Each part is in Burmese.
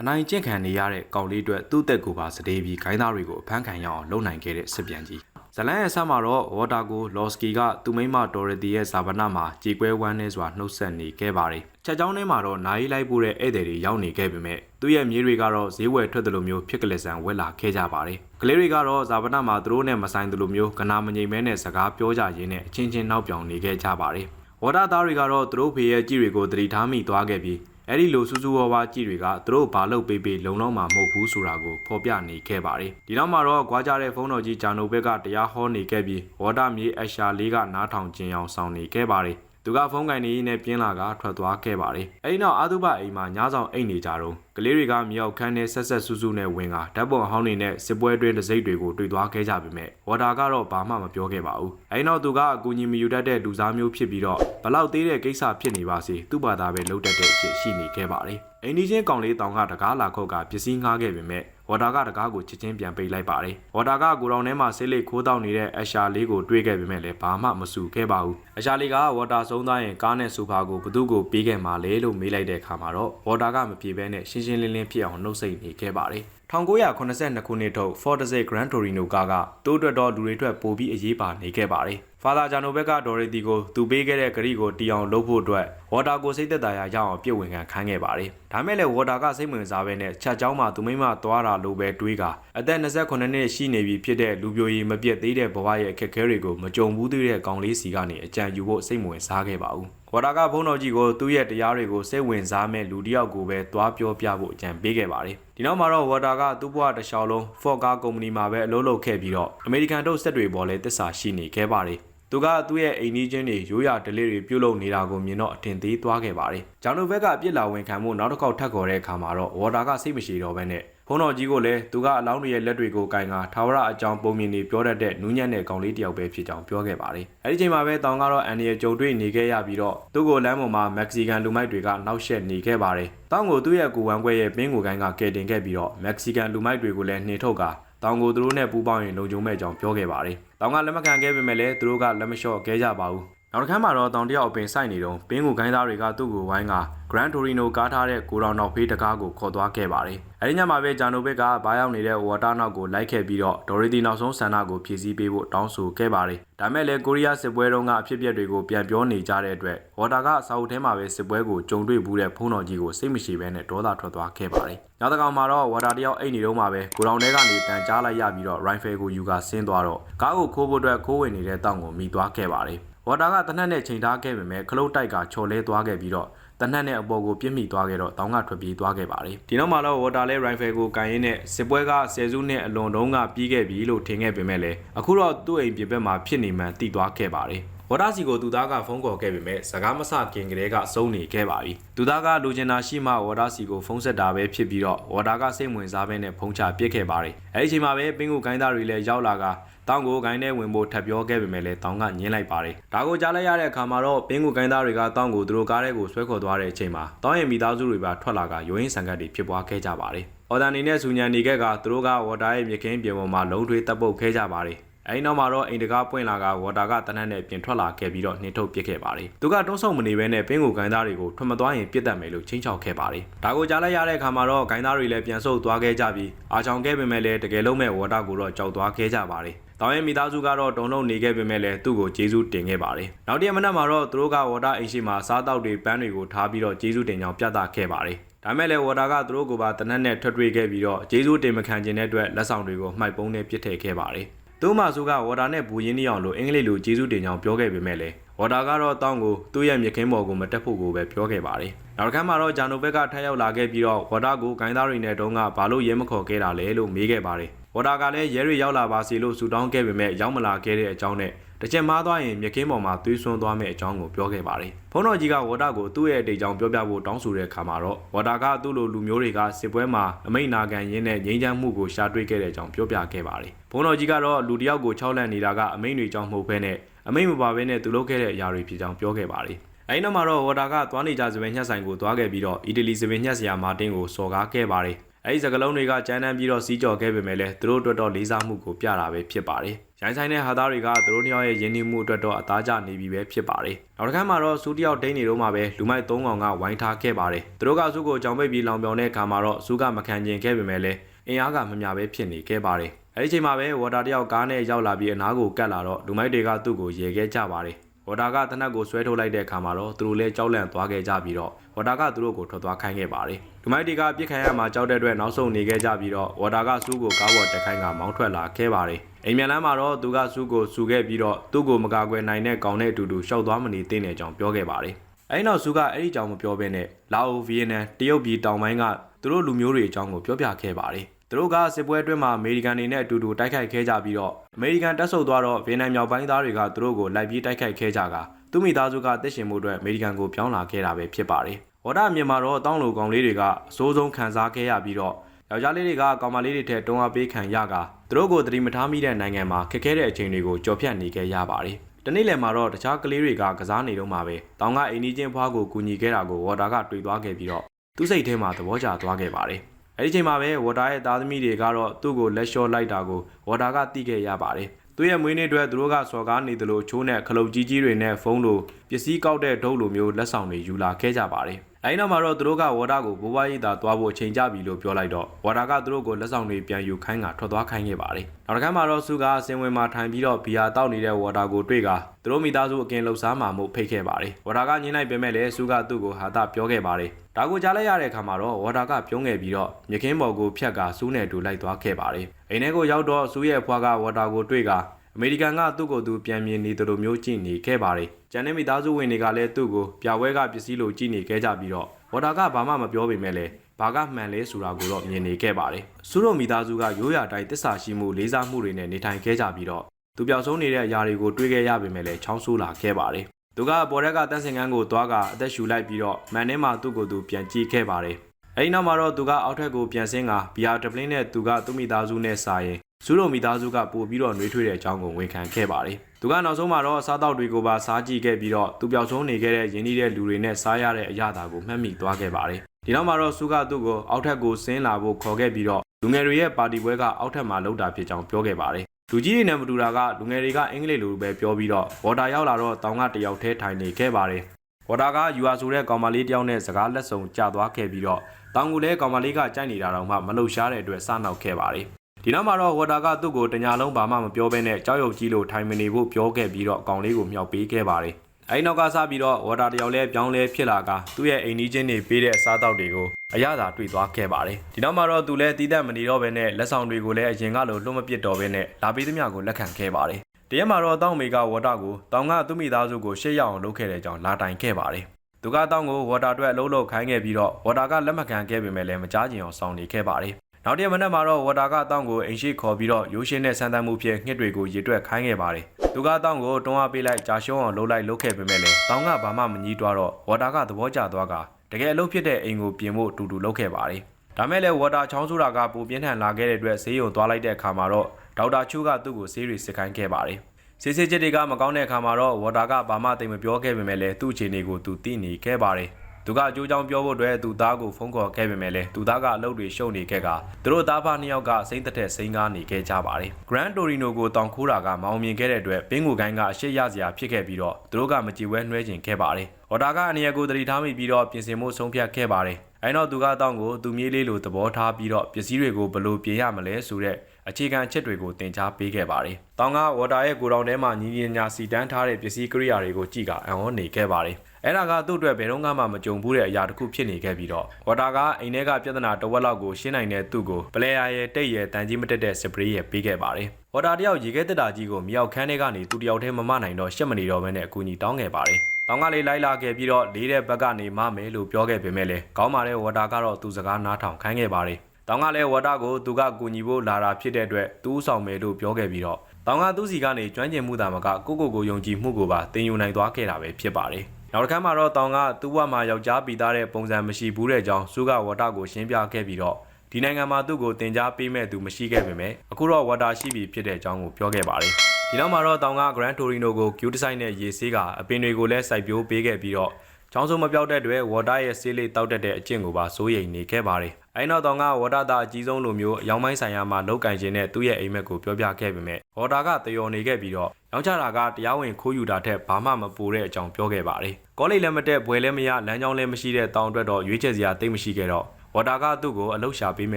အနိုင်ကျင့်ခံနေရတဲ့ကောင်လေးအတွက်သူ့တက်ကိုပါစတေးပြီးဂိုင်းသားတွေကိုအဖမ်းခံရအောင်လုပ်နိုင်ခဲ့တဲ့စစ်ပြန်ကြီးဇလန်ရဲ့ဆက်မှာတော့ဝါတာကိုလော်စကီကသူမိမဒေါ်ရတီရဲ့ဇာဗနာမှာကြေကွဲဝမ်းနေစွာနှုတ်ဆက်နေခဲ့ပါတယ်ချက်ကြောင်းထဲမှာတော့နိုင်လိုက်ပို့တဲ့ဧည့်သည်တွေရောက်နေခဲ့ပေမဲ့သူ့ရဲ့မြေးတွေကတော့ဈေးဝယ်ထွက်တယ်လို့မျိုးဖြစ်ကလေးဆန်ဝက်လာခဲ့ကြပါတယ်ကလေးတွေကတော့ဇာဗနာမှာသူတို့နဲ့မဆိုင်တယ်လို့မျိုးကနာမငိမ့်မဲနဲ့စကားပြောကြရင်းနဲ့အချင်းချင်းနောက်ပြောင်နေခဲ့ကြပါတယ်ဝါတာသားတွေကတော့သူတို့ဖေရဲ့ကြည်တွေကိုတတိထားမိသွားခဲ့ပြီး အဲ့ဒီလိုစူးစူးဝါးဝါကြည့်တွေကသူတို့ဘာလုပ်ပေးပေးလုံလောက်မှာမဟုတ်ဘူးဆိုတာကိုဖော်ပြနေခဲ့ပါတယ်ဒီနောက်မှာတော့ကြွားကြတဲ့ဖုန်းတော်ကြီးဂျာနိုဘက်ကတရားဟောနေခဲ့ပြီးဝါတာမြေအရှာလေးကနားထောင်ခြင်းအောင်ဆောင်နေခဲ့ပါတယ် သူကဖုန်းကင်နေရင်းနဲ့ပြင်းလာကထွက်သွားခဲ့ပါတယ်။အဲဒီနောက်အာသုဘအိမ်မှာညဆောင်အိတ်နေကြတော့ကလေးတွေကမြောက်ခန်းနဲ့ဆက်ဆက်ဆူဆူနဲ့ဝင်ကဓာတ်ပုံအဟောင်းနေနဲ့စစ်ပွဲတွင်းတစိမ့်တွေကိုတွေ့သွားခဲ့ကြပေမဲ့ဝါတာကတော့ဘာမှမပြောခဲ့ပါဘူး။အဲဒီနောက်သူကအကူအညီမယူတတ်တဲ့လူစားမျိုးဖြစ်ပြီးတော့ဘလောက်သေးတဲ့ကိစ္စဖြစ်နေပါစေသူ့ဘာသာပဲလုပ်တတ်တဲ့အဖြစ်ရှိနေခဲ့ပါတယ်။အိန္ဒိချင်းကောင်လေးတောင်ကတကားလာခုတ်ကပစ္စည်းငှားခဲ့ပေမဲ့ ဝါတာကတကားကိုချက်ချင်းပြန်ပိတ်လိုက်ပါတယ်။ဝါတာကကိုတောင်ထဲမှာဆေးလိတ်ခိုးတောက်နေတဲ့အရှာလေးကိုတွေးခဲ့ပေမဲ့လည်းဘာမှမဆူခဲ့ပါဘူး။အရှာလေးကဝါတာဆုံးသွားရင်ကားနဲ့ဆိုဖာကိုဘသူ့ကိုပေးခဲ့မှာလဲလို့မေးလိုက်တဲ့အခါမှာတော့ဝါတာကမပြေဘဲနဲ့ရှင်းရှင်းလင်းလင်းဖြစ်အောင်နှုတ်ဆက်နေခဲ့ပါတယ်။1982ခုနှစ်ထုတ် Ford Escape Gran Torino ကားကတိုးအတွက်တော့လူတွေအတွက်ပိုပြီးအရေးပါနေခဲ့ပါတယ်။ Father Jano ဘက်ကဒေါ်ရီတီကိုသူပေးခဲ့တဲ့ဂရီကိုတီအောင်လုပ်ဖို့အတွက်ဝါတာကိုစိတ်သက်သာရာရအောင်ပြည့်ဝင်ခံခိုင်းခဲ့ပါတယ်။ဒါမဲ့လည်းဝါတာကစိတ်ဝင်စားပဲနဲ့ချက်ချောင်းမှာသူမိမသွားတာလို့ပဲတွေးကအသက်28နှစ်ရှိနေပြီဖြစ်တဲ့လူပြိုရီမပြတ်သေးတဲ့ဘဝရဲ့အခက်အခဲတွေကိုမကြုံဘူးသေးတဲ့ကောင်လေးစီကနေအကြံယူဖို့စိတ်ဝင်စားခဲ့ပါဘူး။ဝါတာကဘုန်းတော်ကြီးကိုသူ့ရဲ့တရားတွေကိုစိတ်ဝင်စားမဲ့လူတစ်ယောက်ကိုပဲသွားပြောပြဖို့အကြံပေးခဲ့ပါတယ်။ဒီနောက်မှာတော့ဝါတာကသူ့ဘဝတစ်လျှောက်လုံး Ford ကားကုမ္ပဏီမှာပဲအလုပ်လုပ်ခဲ့ပြီးတော့အမေရိကန်ထုတ်စက်တွေပေါ်လဲတစ္ဆာရှိနေခဲ့ပါတယ်။ သူကသူ့ရဲ့အိမ်နီးချင်းတွေရိုးရာဒလေးတွေပြုတ်လုပ်နေတာကိုမြင်တော့အထင်သေးသွားခဲ့ပါတယ်။ဂျောင်နိုဘက်ကအပြစ်လာဝင်ခံမှုနောက်တစ်ခေါက်ထပ်ခေါ်တဲ့အခါမှာတော့ဝါတာကစိတ်မရှိတော့ဘဲနဲ့ဖုန်းတော်ကြီးကိုလည်းသူကအလောင်းတွေရဲ့လက်တွေကိုကင်ကထာဝရအကြောင်းပုံမြင်နေပြောတတ်တဲ့နူးညံ့တဲ့ကောင်လေးတစ်ယောက်ပဲဖြစ်ကြောင်းပြောခဲ့ပါတယ်။အဲဒီချိန်မှာပဲတောင်ကတော့အန်ဒီရဲ့ကြုံတွေ့နေခဲ့ရပြီးတော့သူ့ကိုလမ်းပေါ်မှာမက္ကဆီကန်လူမိုက်တွေကနောက်ဆက်နေခဲ့ပါတယ်။တောင်ကိုသူ့ရဲ့ကိုဝမ်းခွဲရဲ့ပင်းကိုကိုင်းကကယ်တင်ခဲ့ပြီးတော့မက္ကဆီကန်လူမိုက်တွေကိုလည်းနှင်ထုတ်က တောင်ကိုသူတို့နဲ့ပူးပေါင်းရင်လုံခြုံမဲ့ကြောင်းပြောခဲ့ပါတယ်။တောင်ကလက်မခံခဲ့ပေမဲ့လည်းသူတို့ကလက်မလျှော့ခဲ့ကြပါဘူး။ နောက်တစ်ခါမှာတော့တောင်တယောက်အပင်စိုက်နေတော့ပင်းကိုကိုင်းသားတွေကသူ့ကိုဝိုင်းက Grand Torino ကားထားတဲ့ကိုတော်နောက်ဖေးတကားကိုခေါ်သွားခဲ့ပါတယ်။အဲဒီညမှာပဲဂျာနိုဘက်ကဘားရောက်နေတဲ့ဝါတာနောက်ကိုလိုက်ခဲ့ပြီးတော့ဒေါ်ရီတီနောက်ဆုံးဆန္ဒကိုဖြည့်ဆည်းပေးဖို့တောင်းဆိုခဲ့ပါတယ်။ဒါမဲ့လည်းကိုရီးယားစစ်ပွဲတုန်းကအဖြစ်အပျက်တွေကိုပြန်ပြောနေကြတဲ့အတွက်ဝါတာကစာအုပ်ထဲမှာပဲစစ်ပွဲကိုကြုံတွေ့ဘူးတဲ့ဖုန်းတော်ကြီးကိုစိတ်မရှိဘဲနဲ့ဒေါသထွက်သွားခဲ့ပါတယ်။နောက်တစ်ကောင်မှာတော့ဝါတာတယောက်အိတ်နေတော့မှပဲကိုတောင်ထဲကနေတန်ကြားလိုက်ရပြီးတော့ rifle ကိုယူကဆင်းသွားတော့ကားကိုခိုးဖို့အတွက်ခိုးဝင်နေတဲ့တောင်ကိုမိသွားခဲ့ပါတယ်။ ဝါတာကတနက်နဲ့ချိန်ထားခဲ့ပေမဲ့ခလုတ်တိုက်ကချော်လဲသွားခဲ့ပြီးတော့တနက်နဲ့အပေါ်ကိုပြစ်မိသွားခဲ့တော့တောင်းကထွက်ပြေးသွားခဲ့ပါတယ်ဒီနောက်မှာတော့ဝါတာလဲရိုင်ဖယ်ကိုကန်ရင်းနဲ့စစ်ပွဲကဆယ်စုနှစ်အလွန်တုန်းကပြီးခဲ့ပြီလို့ထင်ခဲ့ပေမဲ့လည်းအခုတော့သူ့အိမ်ပြစ်ဘက်မှာဖြစ်နေမှန်သိသွားခဲ့ပါတယ် ဝါဒစီကိုသူသားကဖုန်းခေါ်ခဲ့ပေမဲ့စကားမဆခင်ကလေးကစုံနေခဲ့ပါပြီ။သူသားကလူချင်တာရှိမှဝါဒစီကိုဖုန်းဆက်တာပဲဖြစ်ပြီးတော့ဝါဒကစိတ်ဝင်စားပဲနဲ့ဖုန်းချပစ်ခဲ့ပါတယ်။အဲဒီအချိန်မှာပဲပင်းကူကိုင်းသားတွေလည်းရောက်လာကတောင်းကိုကိုင်းနဲ့ဝင်ဖို့ထပ်ပြောခဲ့ပေမဲ့လည်းတောင်းကညင်းလိုက်ပါတယ်။ဒါကိုကြားလိုက်ရတဲ့အခါမှာတော့ပင်းကူကိုင်းသားတွေကတောင်းကိုသူတို့ကားထဲကိုဆွဲခေါ်သွားတဲ့အချိန်မှာတောင်းရဲ့မိသားစုတွေပါထွက်လာကရိုးရင်းဆန်ကတ်တွေဖြစ်ပွားခဲ့ကြပါတယ်။အော်ဒန်နေနဲ့စူညံနေခဲ့ကသူတို့ကဝါတာရဲ့မြခင်းပြင်ပေါ်မှာလုံးထွေးတပ်ပုတ်ခဲ့ကြပါတယ်။ အဲဒီနောက်မှာတော့အိမ်တကားပွင့်လာကဝါတာကတနက်နဲ့ပြင်ထွက်လာခဲ့ပြီးတော့နှင်ထုတ်ပစ်ခဲ့ပါတယ်။သူကတွန်းဆုံမနေဘဲနဲ့ပင်းကိုဂိုင်းသားတွေကိုထွက်မသွားရင်ပြစ်တတ်မယ်လို့ချင်းချောက်ခဲ့ပါတယ်။ဒါကိုကြားလိုက်ရတဲ့အခါမှာတော့ဂိုင်းသားတွေလည်းပြန်ဆုတ်သွားခဲ့ကြပြီးအာချောင်ခဲ့ပေမဲ့လည်းတကယ်လုံးမဲ့ဝါတာကိုတော့ကြောက်သွားခဲ့ကြပါတယ်။တောင်ရဲ့မိသားစုကတော့တုံလုံးနေခဲ့ပေမဲ့လည်းသူ့ကိုကျေးဇူးတင်ခဲ့ပါတယ်။နောက်တရက်မနက်မှာတော့သူတို့ကဝါတာအိမ်ရှိမှာစားတောက်တွေပန်းတွေကိုထားပြီးတော့ကျေးဇူးတင်ကြောင်းပြသခဲ့ပါတယ်။ဒါမဲ့လည်းဝါတာကသူတို့ကိုပါတနက်နဲ့ထွက်တွေ့ခဲ့ပြီးတော့ကျေးဇူးတင်မခံခြင်းတဲ့အတွက်လက်ဆောင်တွေကိုမှိုက်ပုံးနဲ့ပစ်ထည့်ခဲ့ပါတယ်။ သူမဆိုကဝါတာနဲ့ဘူရင်းနေအောင်လို့အင်္ဂလိပ်လိုကျေးဇူးတင်ကြောင်းပြောခဲ့ပေမဲ့လည်းဝါတာကတော့တောင်းကိုသူ့ရဲ့မြခင်းပေါ်ကိုမတက်ဖို့ကိုပဲပြောခဲ့ပါတယ်။နောက်တစ်ခါမှတော့ဂျာနိုဘက်ကထပ်ရောက်လာခဲ့ပြီးတော့ဝါတာကိုဂိုင်းသားတွေနဲ့တုန်းကဘာလို့ရဲမခေါ်ခဲ့တာလဲလို့မေးခဲ့ပါတယ်။ဝါတာကလည်းရဲတွေရောက်လာပါစီလို့ဆူတောင်းခဲ့ပေမဲ့ရောက်မလာခဲ့တဲ့အကြောင်းနဲ့ တကြင်မားသွားရင်မြခင်းပေါ်မှာသွေးဆွန်းသွားမယ့်အကြောင်းကိုပြောခဲ့ပါတယ်။ဖုန်းတော်ကြီးကဝါတာကိုသူ့ရဲ့အတိတ်ကြောင့်ပြောပြဖို့တောင်းဆိုတဲ့အခါမှာတော့ဝါတာကသူ့လိုလူမျိုးတွေကစစ်ပွဲမှာအမိန့်နာခံရင်းနဲ့ငြိမ်းချမ်းမှုကိုရှာတွေ့ခဲ့တဲ့အကြောင်းပြောပြခဲ့ပါတယ်။ဖုန်းတော်ကြီးကတော့လူတစ်ယောက်ကိုခြောက်လန့်နေတာကအမိန့်တွေကြောင့်မဟုတ်ဘဲနဲ့အမိန့်မပါဘဲနဲ့သူလုပ်ခဲ့တဲ့အရာတွေဖြစ်ကြောင်းပြောခဲ့ပါတယ်။အဲဒီနောက်မှာတော့ဝါတာကသွားနေကြစပင်ညှက်ဆိုင်ကိုသွားခဲ့ပြီးတော့အီတလီစပင်ညှက်ဆရာမာတင်ကိုစော်ကားခဲ့ပါတယ်။အဲဒီစကလုံးတွေကကြမ်းတမ်းပြီးတော့စီးကြော်ခဲ့ပေမဲ့လည်းသူတို့အတွက်တော့လေးစားမှုကိုပြတာပဲဖြစ်ပါတယ်။ ရိုင်းဆိုင်တဲ့ဟာသားတွေကသူတို့နှစ်ယောက်ရဲ့ယဉ်ကျေးမှုအတွက်တော့အသားကျနေပြီပဲဖြစ်ပါတယ်နောက်တစ်ခါမှာတော့စူးတယောက်ဒိန်းနေတော့မှပဲလူမိုက်၃កောင်ကဝိုင်းထားခဲ့ပါတယ်သူတို့ကစူးကိုကြောင်ပိတ်ပြီးလောင်ပြောင်တဲ့အခါမှာတော့စူးကမခံကျင်ခဲ့ပေမဲ့လည်းအင်အားကမမျှပဲဖြစ်နေခဲ့ပါတယ်အဲဒီချိန်မှာပဲဝါတာတယောက်ကားနဲ့ရောက်လာပြီးအနားကိုကတ်လာတော့လူမိုက်တွေကသူ့ကိုရေခဲ့ကြပါတယ် ဝါတာကတနက်ကိုဆွဲထုတ်လိုက်တဲ့အခါမှာတော့သူတို့လည်းကြောက်လန့်သွားခဲ့ကြပြီးတော့ဝါတာကသူတို့ကိုထွက်သွားခိုင်းခဲ့ပါတယ်လူမိုက်တွေကပြစ်ခံရမှာကြောက်တဲ့အတွက်နောက်ဆုံးနေခဲ့ကြပြီးတော့ဝါတာကစူးကိုကားပေါ်တက်ခိုင်းကမောင်းထွက်လာခဲ့ပါတယ်အိမ်မြန်လမ်းမှာတော့သူကစူးကိုစူခဲ့ပြီးတော့သူ့ကိုမကာကွယ်နိုင်တဲ့ကောင်နဲ့အတူတူရှောက်သွားမနေသင့်တဲ့အကြောင်းပြောခဲ့ပါတယ်အဲဒီနောက်စူးကအဲ့ဒီအကြောင်းမပြောဘဲနဲ့လာအိုဗီယက်နမ်တရုတ်ပြည်တောင်ပိုင်းကသူတို့လူမျိုးတွေအကြောင်းကိုပြောပြခဲ့ပါတယ် သူတို့ကစစ်ပွဲအတွင်းမှာအမေရိကန်တွေနဲ့အတူတူတိုက်ခိုက်ခဲ့ကြပြီးတော့အမေရိကန်တပ်ဆုပ်သွားတော့ဗီယက်နမ်မြောက်ပိုင်းသားတွေကသူတို့ကိုလိုက်ပြီးတိုက်ခိုက်ခဲ့ကြကသူမိသားစုကတက်ရှင်မှုအတွက်အမေရိကန်ကိုပြောင်းလာခဲ့တာပဲဖြစ်ပါတယ်ဝါဒမြန်မာတော့တောင်းလိုကောင်လေးတွေကအစိုးဆုံးခံစားခဲ့ရပြီးတော့ယောက်ျားလေးတွေကကောင်မလေးတွေထက်တွန်းအားပေးခံရကသူတို့ကိုသတိမထားမိတဲ့နိုင်ငံမှာခက်ခဲတဲ့အချိန်တွေကိုကြော်ဖြတ်နေခဲ့ရပါတယ်တနေ့လယ်မှာတော့တခြားကလေးတွေကကစားနေတော့မှပဲတောင်ကအိမ်ကြီးချင်းဖွားကိုကူညီခဲ့တာကိုဝါတာကတွေ့သွားခဲ့ပြီးတော့သူ့စိတ်ထဲမှာသဘောကျသွားခဲ့ပါတယ် အဲဒီချိန်မှာပဲဝါတာရဲ့သားသမီးတွေကတော့သူ့ကိုလက်လျှော့လိုက်တာကိုဝါတာကသိခဲ့ရပါတယ်သူ့ရဲ့မွေးနေ့အတွက်သူတို့ကစော်ကားနေသလိုချိုးနဲ့ခလုတ်ကြီးကြီးတွေနဲ့ဖုန်းလိုပစ္စည်းကောက်တဲ့ဒုတ်လိုမျိုးလက်ဆောင်တွေယူလာခဲ့ကြပါတယ်။ အဲဒီနောက်မှာတော့သူတို့ကဝါဒါကိုဘိုးဘွားရိပ်သာသွားဖို့ချိန်ကြပြီလို့ပြောလိုက်တော့ဝါဒါကသူတို့ကိုလက်ဆောင်တွေပြန်ယူခိုင်းကထွက်သွားခိုင်းခဲ့ပါတယ်။နောက်တစ်ခါမှာတော့စုကစင်ဝင်မှာထိုင်ပြီးတော့ဘီယာတောက်နေတဲ့ဝါဒါကိုတွေ့ကသူတို့မိသားစုအကင်လှုပ်ရှားမှာမို့ဖိတ်ခဲ့ပါတယ်။ဝါဒါကညှင်းလိုက်ပေမဲ့လည်းစုကသူ့ကိုဟာတာပြောခဲ့ပါတယ်။ဒါကိုကြားလိုက်ရတဲ့အခါမှာတော့ဝါဒါကပြုံးခဲ့ပြီးတော့မြကင်းဘော်ကိုဖြတ်ကစူးနဲ့တူလိုက်သွားခဲ့ပါတယ်။အိမ်ထဲကိုရောက်တော့စူးရဲ့ဖွားကဝါဒါကိုတွေ့က အမေရိကန်ကသူ့ကိုယ်သူပြန်မြင်နေတယ်လို့မျိုးကြည့်နေခဲ့ပါတယ်။ကျန်တဲ့မိသားစုဝင်တွေကလည်းသူ့ကိုပြပွဲကပစ္စည်းလိုကြည့်နေခဲ့ကြပြီးတော့ဝါတာကဘာမှမပြောပေမဲ့လည်းဘာကမှန်လဲဆိုတာကိုတော့မြင်နေခဲ့ပါတယ်။စုတို့မိသားစုကရိုးရာတိုင်းတစ္ဆာရှိမှုလေးစားမှုတွေနဲ့နေထိုင်ခဲ့ကြပြီးတော့သူပျောက်ဆုံးနေတဲ့အရာတွေကိုတွေးခဲ့ရပေမဲ့လည်းချောင်းဆိုးလာခဲ့ပါတယ်။သူကပေါ်ရက်ကတန်းစင်ကန်းကိုသွားကအသက်ရှူလိုက်ပြီးတော့မန်ထဲမှာသူ့ကိုယ်သူပြန်ကြည့်ခဲ့ပါတယ်။အဲဒီနောက်မှာတော့သူကအောက်ထပ်ကိုပြန်ဆင်းကဘီယာဒပလင်းနဲ့သူကသူ့မိသားစုနဲ့စာရင် ဇူးတော်မိသားစုကပို့ပြီးတော့နှွေးထွေးတဲ့အကြောင်းကိုဝန်ခံခဲ့ပါတယ်။သူကနောက်ဆုံးမှာတော့စားတောက်တွေကိုပါစားကြည့်ခဲ့ပြီးတော့သူပျောက်ဆုံးနေခဲ့တဲ့ရင်းနှီးတဲ့လူတွေနဲ့စားရတဲ့အရာတာကိုမှတ်မိသွားခဲ့ပါတယ်။ဒီနောက်မှာတော့စုကသူ့ကိုအောက်ထပ်ကိုဆင်းလာဖို့ခေါ်ခဲ့ပြီးတော့လူငယ်တွေရဲ့ပါတီပွဲကအောက်ထပ်မှာလှုပ်တာဖြစ်ကြောင်းပြောခဲ့ပါတယ်။လူကြီးတွေနဲ့မတူတာကလူငယ်တွေကအင်္ဂလိပ်လိုပဲပြောပြီးတော့ဝါတာရောက်လာတော့တောင်ကတယောက်တည်းထိုင်နေခဲ့ပါတယ်။ဝါတာကယူအာဆိုတဲ့ကောင်မလေးတယောက်နဲ့စကားလက်ဆောင်ကြသွားခဲ့ပြီးတော့တောင်ကူလည်းကောင်မလေးကကြိုက်နေတာတော့မှမလှုပ်ရှားတဲ့အတွက်စနောက်ခဲ့ပါတယ်။ ဒီနောက်မှာတော့ဝါတာကသူ့ကိုတညာလုံးဘာမှမပြောဘဲနဲ့ကြောက်ရွံ့ကြီးလို့ထိုင်မနေဖို့ပြောခဲ့ပြီးတော့ကောင်လေးကိုမြောက်ပေးခဲ့ပါတယ်။အဲဒီနောက်ကစပြီးတော့ဝါတာတယောက်လဲပြောင်းလဲဖြစ်လာကသူ့ရဲ့အိမ်ကြီးချင်းတွေပေးတဲ့အစားအသောက်တွေကိုအရသာတွေ့သွားခဲ့ပါတယ်။ဒီနောက်မှာတော့သူလည်းတီးတန့်မနေတော့ဘဲနဲ့လက်ဆောင်တွေကိုလည်းအရင်ကလိုလွတ်မပစ်တော့ဘဲနဲ့လာပေးသမျှကိုလက်ခံခဲ့ပါတယ်။တရက်မှာတော့တောင်းမေကဝါတာကိုတောင်ကသူ့မိသားစုကိုရှေ့ရအောင်လုပ်ခဲ့တဲ့အကြောင်းလာတိုင်ခဲ့ပါတယ်။သူကတောင်းကိုဝါတာအတွက်အလုံးလုံးခိုင်းခဲ့ပြီးတော့ဝါတာကလက်မခံခဲ့ပေမဲ့လည်းမကြားကျင်အောင်စောင့်နေခဲ့ပါတယ်။ နောက်တရက်မနက်မှာတော့ဝါတာကတောင်းကိုအိမ်ရှိခေါ်ပြီးတော့ရိုးရှင်းတဲ့ဆန်တန်မှုဖြင့်ငှက်တွေကိုရေတွက်ခိုင်းခဲ့ပါတယ်။သူကတောင်းကိုတွန်းအားပေးလိုက်ကြာရှုံးအောင်လှုပ်လိုက်လုပ်ခဲ့ပေမဲ့လည်းတောင်းကဘာမှမငြီးတွားတော့ဝါတာကသဘောကျသွားကတကယ်အလုပ်ဖြစ်တဲ့အိမ်ကိုပြင်ဖို့တူတူလုပ်ခဲ့ပါတယ်။ဒါမဲ့လည်းဝါတာချောင်းဆိုတာကပူပြင်းထန်လာခဲ့တဲ့အတွက်ဆေးရုံသွားလိုက်တဲ့အခါမှာတော့ဒေါက်တာချူကသူ့ကိုဆေးတွေစစ်ခိုင်းခဲ့ပါတယ်။ဆေးစစ်ချက်တွေကမကောင်းတဲ့အခါမှာတော့ဝါတာကဘာမှတိတ်မပြောခဲ့ပေမဲ့လည်းသူ့အခြေအနေကိုသူသိနေခဲ့ပါတယ်။ သူကအကျိုးကြောင့်ပြောဖို့အတွက်သူသားကိုဖုန်းခေါ်ခဲ့ပေမဲ့လည်းသူသားကအလုပ်တွေရှုပ်နေခဲ့ကသူတို့သားဖနှစ်ယောက်ကစိမ့်သက်တဲ့စိမ့်ကားနေခဲ့ကြပါတယ်။ Grand Torino ကိုတောင်ခိုးတာကမအောင်မြင်ခဲ့တဲ့အတွက်ပင်းကိုကိုင်းကအရှိရစရာဖြစ်ခဲ့ပြီးတော့သူတို့ကမကြည်ဝဲနှွှဲကျင်ခဲ့ပါတယ်။အော်တာကအနေရကိုတတိထားမိပြီးတော့ပြင်ဆင်မှုဆုံးဖြတ်ခဲ့ပါတယ်။အဲနောက်သူကတောင်းကိုသူမြေးလေးလိုသဘောထားပြီးတော့ပစ္စည်းတွေကိုဘယ်လိုပြင်ရမလဲဆိုတဲ့အခြေခံအချက်တွေကိုသင်ကြားပေးခဲ့ပါတယ်။တောင်ကဝါတာရဲ့ကိုယ်တော်ထဲမှာညီညီညာစီတန်းထားတဲ့ပစ္စည်းကိရိယာတွေကိုကြည့်ကအံ့ဩနေခဲ့ပါတယ်။ အဲ့ဒါကသူ့အတွက်ဘယ်တော့မှမကြုံဘူးတဲ့အရာတစ်ခုဖြစ်နေခဲ့ပြီးတော့ဝါတာကအိမ်ထဲကပြဿနာတစ်ဝက်လောက်ကိုရှင်းနိုင်တဲ့သူ့ကိုပလေယာရဲ့တိတ်ရဲ့တန်ကြီးမတက်တဲ့စပရေးရဲ့ပေးခဲ့ပါတယ်။ဝါတာတယောက်ရေခဲတက်တာကြီးကိုမြောက်ခန်းထဲကနေသူတယောက်တည်းမမနိုင်တော့ရှက်မနေတော့ဘဲနဲ့အကူအညီတောင်းခဲ့ပါတယ်။တောင်းကလေးလိုက်လာခဲ့ပြီးတော့လေးတဲ့ဘက်ကနေမမယ်လို့ပြောခဲ့ပေမဲ့လည်းကောင်းပါတဲ့ဝါတာကတော့သူစကားနားထောင်ခိုင်းခဲ့ပါတယ်။တောင်းကလည်းဝါတာကိုသူကကူညီဖို့လာတာဖြစ်တဲ့အတွက်သူ့ဆောင်မယ်လို့ပြောခဲ့ပြီးတော့တောင်းကသူ့စီကနေကျွမ်းကျင်မှုသာမကကိုကိုကိုယုံကြည်မှုကိုပါတင်ယူနိုင်သွားခဲ့တာပဲဖြစ်ပါတယ်။ နောက်တစ်ခါမှာတော့တောင်ကသူ့ဘဝမှာယောက်ျားပြီးသားတဲ့ပုံစံမရှိဘူးတဲ့ကြောင်းစုကဝါတာကိုရှင်းပြခဲ့ပြီးတော့ဒီနိုင်ငံမှာသူ့ကိုတင် जा ပေးမဲ့သူမရှိခဲ့ပေမဲ့အခုတော့ဝါတာရှိပြီဖြစ်တဲ့အကြောင်းကိုပြောခဲ့ပါတယ်။ဒီနောက်မှာတော့တောင်က Grand Torino ကို Q Design နဲ့ရေဆေးကအပင်တွေကိုလည်းစိုက်ပျိုးပေးခဲ့ပြီးတော့ချောင်းစုံမပြောက်တဲ့အတွက်ဝါတာရဲ့ဆေးလေးတောက်တတ်တဲ့အကျင့်ကိုပါစိုးရိမ်နေခဲ့ပါတယ်။ အဲနောက်တောင်ကဝါတာတာအကြီးဆုံးလိုမျိုးအယောင်ပိုင်းဆိုင်ရာမှာလောက်ကင်ခြင်းနဲ့သူ့ရဲ့အိမ်မက်ကိုပြောပြခဲ့ပေမဲ့ဝါတာကတယော်နေခဲ့ပြီးတော့ရောင်းချတာကတရားဝင်ခိုးယူတာထက်ဘာမှမပိုတဲ့အကြောင်းပြောခဲ့ပါတယ်။ကောလိပ်လည်းမတက်ဘွယ်လည်းမရလမ်းကြောင်းလည်းမရှိတဲ့တောင်အတွက်တော့ရွေးချယ်စရာတိတ်မရှိခဲ့တော့ဝါတာကသူ့ကိုအလုရှာပေးမ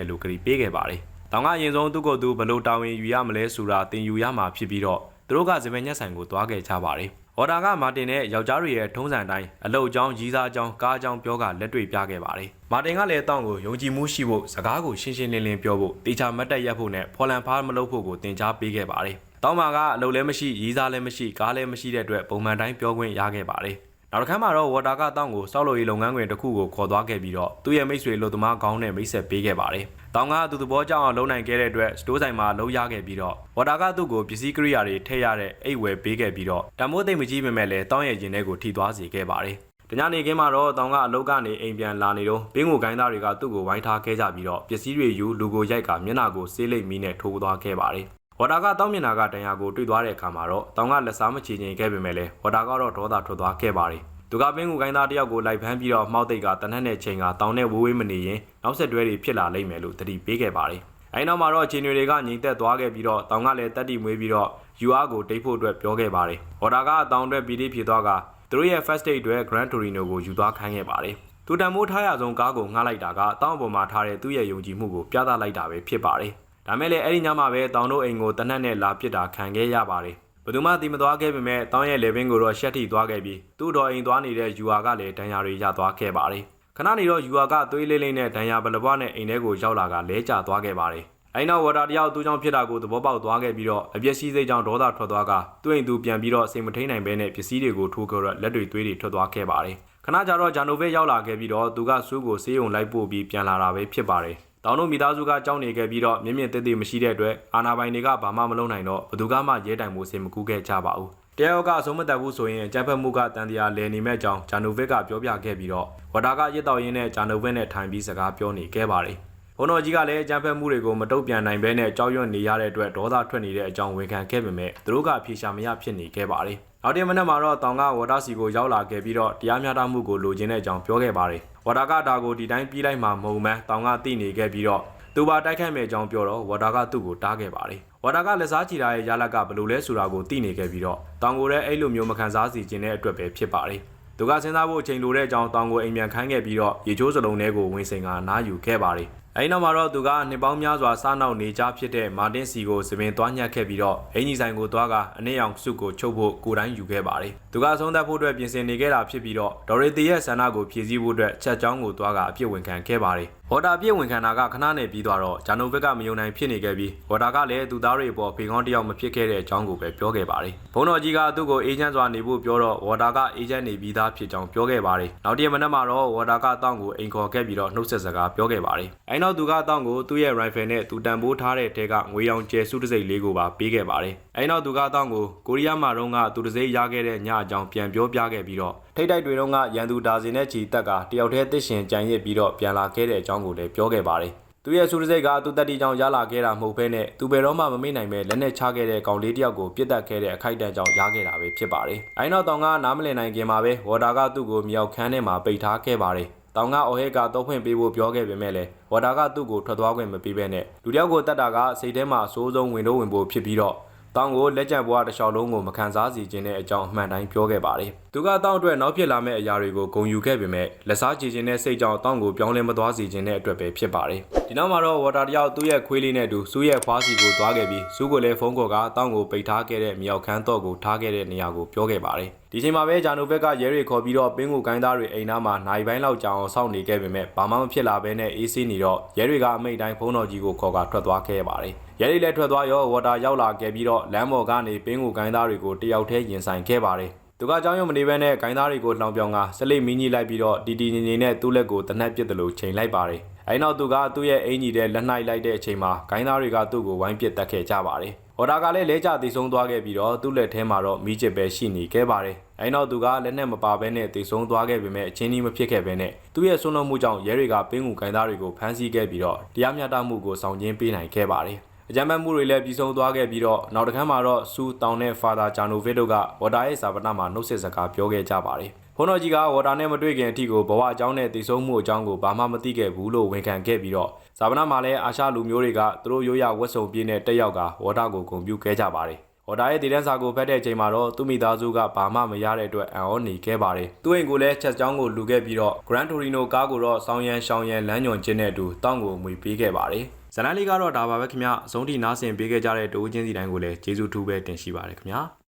ယ်လို့ကတိပေးခဲ့ပါတယ်။တောင်ကအရင်ဆုံးသူ့ကိုယ်သူဘလို့တာဝန်ယူရမလဲဆိုတာသင်ယူရမှာဖြစ်ပြီးတော့သူတို့ကဇပင်ညက်ဆိုင်ကိုသွားခဲ့ကြပါတယ်။ ဝါတာကမာတင်နဲ့ယောက်ျားတွေရဲ့ထုံးစံတိုင်းအလုတ်အကြောင်းရီးစားအကြောင်းကားအကြောင်းပြောကလက်တွေ့ပြခဲ့ပါတယ်။မာတင်ကလည်းတောင်းကိုယုံကြည်မှုရှိဖို့စကားကိုရှင်းရှင်းလင်းလင်းပြောဖို့တေချာမတ်တက်ရက်ဖို့နဲ့ဖော်လန်ဖားမလုပ်ဖို့ကိုတင် जा ပေးခဲ့ပါတယ်။တောင်းမာကအလုတ်လည်းမရှိရီးစားလည်းမရှိကားလည်းမရှိတဲ့အတွက်ပုံမှန်တိုင်းပြောခွင့်ရခဲ့ပါတယ်။ နောက်တစ်ခါမှတော့ဝါတာကတောင်းကိုစောက်လို့ရေးလုပ်ငန်းခွင်တစ်ခုကိုခေါ်သွားခဲ့ပြီးတော့သူ့ရဲ့မိတ်ဆွေလူသမားကောင်းနဲ့မိတ်ဆက်ပေးခဲ့ပါတယ်။တောင်းကသူသဘောကျအောင်လုပ်နိုင်ခဲ့တဲ့အတွက်စတိုးဆိုင်မှာလုံးရခဲ့ပြီးတော့ဝါတာကသူ့ကိုပစ္စည်းကိရိယာတွေထည့်ရတဲ့အိတ်ဝယ်ပေးခဲ့ပြီးတော့တမိုးသိမ့်မကြီးပေမဲ့လည်းတောင်းရဲ့ရင်ထဲကိုထိသွားစေခဲ့ပါတယ်။တညနေခင်းမှာတော့တောင်ကအလုတ်ကနေအိမ်ပြန်လာနေတော့ဘင်းကိုကိုင်းသားတွေကသူ့ကိုဝိုင်းထားခဲ့ကြပြီးတော့ပစ္စည်းတွေယူလူကိုရိုက်ကမျက်နှာကိုဆေးလိပ်မီးနဲ့ထိုးသွားခဲ့ပါတယ်။ ဝါတာကတောင်းမျက်နှာကတန်ရာကိုတွေ့သွားတဲ့အခါမှာတော့တောင်ကလက်စားမချေချင်ခဲ့ပေမဲ့လည်းဝါတာကတော့ဒေါသထွက်သွားခဲ့ပါတယ်။သူကပင်းကိုကိုင်းသားတယောက်ကိုလိုက်ဖမ်းပြီးတော့မှောက်သိတ်ကတနက်နဲ့ချိန်ကတောင်နဲ့ဝေးဝေးမနေရင်နောက်ဆက်တွဲတွေဖြစ်လာလိမ့်မယ်လို့တတိပေးခဲ့ပါတယ်။အဲဒီနောက်မှာတော့ချင်းတွေကငြိမ်သက်သွားခဲ့ပြီးတော့တောင်ကလည်းတက်တီမွေးပြီးတော့ UR ကိုတိတ်ဖို့အတွက်ပြောခဲ့ပါတယ်။ဝါတာကအတောင်အတွက်ပီတိဖြစ်သွားကသူတို့ရဲ့ first date အတွက် Grand Torino ကိုယူသွားခိုင်းခဲ့ပါတယ်။သူတန်မိုးထားရဆုံးကားကိုငှားလိုက်တာကတောင်ပေါ်မှာထားတဲ့သူ့ရဲ့ယုံကြည်မှုကိုပြသလိုက်တာပဲဖြစ်ပါတယ်။ ဒါမဲ့လည်းအဲ့ဒီညမှာပဲတောင်တို့အိမ်ကိုတနက်နဲ့လာပစ်တာခံခဲ့ရပါတယ်။ဘယ်သူမှတီမသွားခဲ့ပေမဲ့တောင်ရဲ့လေဘင်းကိုတော့ရှက်ထိသွားခဲ့ပြီးသူ့တော်အိမ်သွားနေတဲ့ UR ကလည်းဒဏ်ရာတွေရသွားခဲ့ပါတယ်။ခဏနေတော့ UR ကသွေးလေးလေးနဲ့ဒဏ်ရာဘလပွားနဲ့အိမ်ထဲကိုရောက်လာကလဲကျသွားခဲ့ပါတယ်။အဲဒီနောက်ဝါတာတယောက်သူ့ကြောင့်ဖြစ်တာကိုသဘောပေါက်သွားခဲ့ပြီးတော့အပြည့်စည်းစိတ်ကြောင့်ဒေါသထွက်သွားကသူ့အိမ်သူပြန်ပြီးတော့စိတ်မထိန်နိုင်ဘဲနဲ့ပစ္စည်းတွေကိုထိုးကြတော့လက်တွေသွေးတွေထွက်သွားခဲ့ပါတယ်။ခဏကြာတော့ဂျာနိုဗစ်ရောက်လာခဲ့ပြီးတော့သူကဆူးကိုဆေးရုံလိုက်ပို့ပြီးပြန်လာတာပဲဖြစ်ပါတယ်။ တောင်တို့မိသားစုကကြောင်းနေခဲ့ပြီးတော့မြင့်မြင့်တက်တက်မရှိတဲ့အတွက်အာနာပိုင်တွေကဘာမှမလုပ်နိုင်တော့ဘသူကမှရဲတိုင်မှုစိတ်မကူးခဲ့ကြပါဘူး။တယောက်ကအဆုံးမတက်ဘူးဆိုရင်အကြမ်းဖက်မှုကတန်တရားလည်နေမဲ့ကြောင်းဂျာနိုဗစ်ကပြောပြခဲ့ပြီးတော့ဝတာကရစ်တော်ရင်းနဲ့ဂျာနိုဗစ်နဲ့ထိုင်ပြီးစကားပြောနေခဲ့ပါတယ်။ဘုံတော်ကြီးကလည်းအကြမ်းဖက်မှုတွေကိုမတုံ့ပြန်နိုင်ဘဲနဲ့ကြောက်ရွံ့နေရတဲ့အတွက်ဒေါသထွက်နေတဲ့အကြောင်းဝန်ခံခဲ့ပေမဲ့သူတို့ကအပြေရှာမရဖြစ်နေခဲ့ပါတယ်။ နောက်တင်မနက်မှာတော့တောင်ကဝါတာစီကိုရောက်လာခဲ့ပြီးတော့တရားမျှတမှုကိုလိုချင်တဲ့အကြောင်းပြောခဲ့ပါတယ်။ဝါတာကဒါကိုဒီတိုင်းပြီးလိုက်မှမဟုတ်မှန်းတောင်ကသိနေခဲ့ပြီးတော့သူပါတိုက်ခိုက်မဲ့အကြောင်းပြောတော့ဝါတာကသူ့ကိုတားခဲ့ပါတယ်။ဝါတာကလက်စားချီတာရဲ့ရလက်ကဘယ်လိုလဲဆိုတာကိုသိနေခဲ့ပြီးတော့တောင်ကိုလည်းအဲ့လိုမျိုးမခံစားစီခြင်းတဲ့အတွက်ပဲဖြစ်ပါတယ်။သူကစဉ်းစားဖို့အချိန်လိုတဲ့အကြောင်းတောင်ကိုအိမ်ပြန်ခိုင်းခဲ့ပြီးတော့ရေချိုးစလုံးထဲကိုဝင်စိန်ကနားယူခဲ့ပါတယ်။ အဲဒီနောက်မှာတော့သူကနှစ်ပေါင်းများစွာစားနောက်နေကြဖြစ်တဲ့မာတင်စီကိုသပင်သွားညှက်ခဲ့ပြီးတော့အင်ကြီးဆိုင်ကိုသွားကအနည်းအောင်စုကိုချုပ်ဖို့ကိုတိုင်းယူခဲ့ပါတယ်။သူကဆုံးသက်ဖို့အတွက်ပြင်ဆင်နေခဲ့တာဖြစ်ပြီးတော့ဒေါ်ရီတီရဲ့ဆန္ဒကိုဖြည့်ဆည်းဖို့အတွက်ချက်ချောင်းကိုသွားကအပြစ်ဝင်ခံခဲ့ပါတယ်။ ဝါတာအပြစ်ဝင်ခံတာကခဏနဲ့ပြီးသွားတော့ဂျာနိုဗစ်ကမယုံနိုင်ဖြစ်နေခဲ့ပြီးဝါတာကလည်းသူသားတွေအပေါ်ဖေကောင်းတယောက်မဖြစ်ခဲ့တဲ့အကြောင်းကိုပဲပြောခဲ့ပါတယ်။ဘုံတော်ကြီးကသူ့ကိုအေဂျင့်စွာနေဖို့ပြောတော့ဝါတာကအေဂျင့်နေပြီးသားဖြစ်ကြောင်းပြောခဲ့ပါတယ်။နောက်တရက်မနက်မှာတော့ဝါတာကတောင်းကိုအိမ်ခေါ်ခဲ့ပြီးတော့နှုတ်ဆက်စကားပြောခဲ့ပါတယ်။အဲနောက်သူကတောင်းကိုသူ့ရဲ့ rifle နဲ့သူတန်ဖိုးထားတဲ့တဲကငွေရောင်ကျဲစုတစ်စိတ်လေးကိုပါပေးခဲ့ပါတယ်။အဲနောက်သူကတောင်းကိုကိုရီးယားမှာတော့ကသူတစ်စိတ်ရခဲ့တဲ့ညအကြောင်းပြန်ပြောပြခဲ့ပြီးတော့ ထိတ်တိုက်တွေတော့ကရန်သူဒါစင်နဲ့ချီတက်ကတယောက်တည်းတစ်ရှင်ကြံရစ်ပြီးတော့ပြန်လာခဲ့တဲ့အကြောင်းကိုလည်းပြောခဲ့ပါတယ်။သူရဲ့ဆူရစိတ်ကသူတက်တီကြောင့်ရလာခဲ့တာမဟုတ်ဘဲနဲ့သူဘယ်တော့မှမမေ့နိုင်ပဲလက်နဲ့ချခဲ့တဲ့ကောင်လေးတယောက်ကိုပြစ်တက်ခဲ့တဲ့အခိုက်အတန့်ကြောင့်ရခဲ့တာပဲဖြစ်ပါတယ်။အဲနောက်တောင်ကနားမလည်နိုင်ခင်မှာပဲဝါတာကသူ့ကိုမြောက်ခန်းထဲမှာပိတ်ထားခဲ့ပါတယ်။တောင်ကအော်ဟဲကတော့ဖွင့်ပေးဖို့ပြောခဲ့ပေမဲ့လည်းဝါတာကသူ့ကိုထွက်သွားခွင့်မပေးဘဲနဲ့လူတယောက်ကိုတတ်တာကစိတ်ထဲမှာအဆိုးဆုံးဝင်တော့ဝင်ဖို့ဖြစ်ပြီးတော့တောင်ကိုလက်ကျန်ဘွားတစ်လျှောက်လုံးကိုမခံစားစေခြင်းတဲ့အကြောင်းအမှန်တိုင်းပြောခဲ့ပါတယ်။သူကတောင်အတွက်နောက်ဖြစ်လာမယ့်အရာတွေကိုဂုဏ်ယူခဲ့ပေမဲ့လက်စားချေခြင်းနဲ့စိတ်ကြောင့်တောင်ကိုပြောင်းလဲမသွားစေခြင်းတဲ့အတွက်ပဲဖြစ်ပါတယ်။ဒီနောက်မှာတော့ဝါတာတယောက်သူ့ရဲ့ခွေးလေးနဲ့အတူစူးရဲ့ဖွားစီကိုသွားခဲ့ပြီးစူးကိုလည်းဖုန်းကော်ကတောင်ကိုပိတ်ထားခဲ့တဲ့မြောက်ခမ်းတော့ကိုထားခဲ့တဲ့နေရာကိုပြောခဲ့ပါတယ်။ဒီချိန်မှာပဲဂျာနိုဘက်ကရဲတွေခေါ်ပြီးတော့ပင်းကိုကိုင်းသားတွေအိမ်သားမှာနိုင်ပိုင်းလောက်ကြာအောင်စောင့်နေခဲ့ပေမဲ့ဘာမှမဖြစ်လာဘဲနဲ့အေးဆေးနေတော့ရဲတွေကအမိတ်တိုင်းဖုန်းတော်ကြီးကိုခေါ်ကထွက်သွားခဲ့ပါတယ်။ရဲတွေလည်းထွက်သွားရောဝါတာရောက်လာခဲ့ပြီးတော့လမ်းပေါ်ကနေပင်းကိုကိုင်းသားတွေကိုတယောက်တည်းရင်ဆိုင်ခဲ့ပါတယ်။ သူကကြောင်းရုံမနေဘဲနဲ့ဂိုင်းသားတွေကိုလှောင်ပြောင်ကစလိတ်မင်းကြီးလိုက်ပြီးတော့တီတီငင်ငင်နဲ့သူ့လက်ကိုတနက်ပစ်တယ်လို့ချိန်လိုက်ပါတယ်။အဲဒီနောက်သူကသူ့ရဲ့အင်ကြီးတဲ့လက်နှိုက်လိုက်တဲ့အချိန်မှာဂိုင်းသားတွေကသူ့ကိုဝိုင်းပစ်တက်ခဲ့ကြပါတယ်။ဟော်ဒါကလည်းလဲကျတည်ဆုံးသွားခဲ့ပြီးတော့သူ့လက်ထဲမှာတော့မိချစ်ပဲရှိနေခဲ့ပါတယ်။အဲဒီနောက်သူကလက်နဲ့မပါဘဲနဲ့တည်ဆုံးသွားခဲ့ပေမဲ့အချင်းကြီးမဖြစ်ခဲ့ဘဲနဲ့သူ့ရဲ့ဆွန်းလုံးမှုကြောင့်ရဲတွေကပင်းကူဂိုင်းသားတွေကိုဖမ်းဆီးခဲ့ပြီးတော့တရားမျှတမှုကိုဆောင်ကျင်းပေးနိုင်ခဲ့ပါတယ်။ အကြမ်းဖက်မှုတွေလည်းပြီးဆုံးသွားခဲ့ပြီးတော့နောက်တစ်ခါမှာတော့စူတောင်နဲ့ဖာသာဂျာနိုဗစ်တို့ကဝါတာရဲ့စာပနာမှာနှုတ်ဆက်စကားပြောခဲ့ကြပါတယ်။ဖုန်းတော်ကြီးကဝေါ်တာနဲ့မတွေ့ခင်အထိကိုဘဝအကြောင်းနဲ့တည်ဆုံးမှုအကြောင်းကိုဘာမှမသိခဲ့ဘူးလို့ဝန်ခံခဲ့ပြီးတော့ဇာပနာမှာလည်းအာရှလူမျိုးတွေကသူတို့ရိုးရဝတ်စုံပြည့်နဲ့တက်ရောက်ကဝေါ်တာကိုဂုဏ်ပြုခဲ့ကြပါတယ်ဝေါ်တာရဲ့တည်တန်းစာကိုဖတ်တဲ့အချိန်မှာတော့သူ့မိသားစုကဘာမှမရတဲ့အတွက်အံ့ဩနေခဲ့ပါတယ်သူ့အိမ်ကိုလည်းချက်ချောင်းကိုလူခဲ့ပြီးတော့ Grand Torino ကားကိုတော့စောင်းရန်ရှောင်းရန်လမ်းညွန်ခြင်းနဲ့အတူတောင်းကိုအမွေပေးခဲ့ပါတယ် ဇလန်လေးကတော့ဒါပါပဲခင်ဗျအဆုံးထိနားဆင်ပေးခဲ့ကြတဲ့တူးချင်းစီတိုင်းကိုလည်းကျေးဇူးထူးပဲတင်ရှိပါတယ်ခင်ဗျာ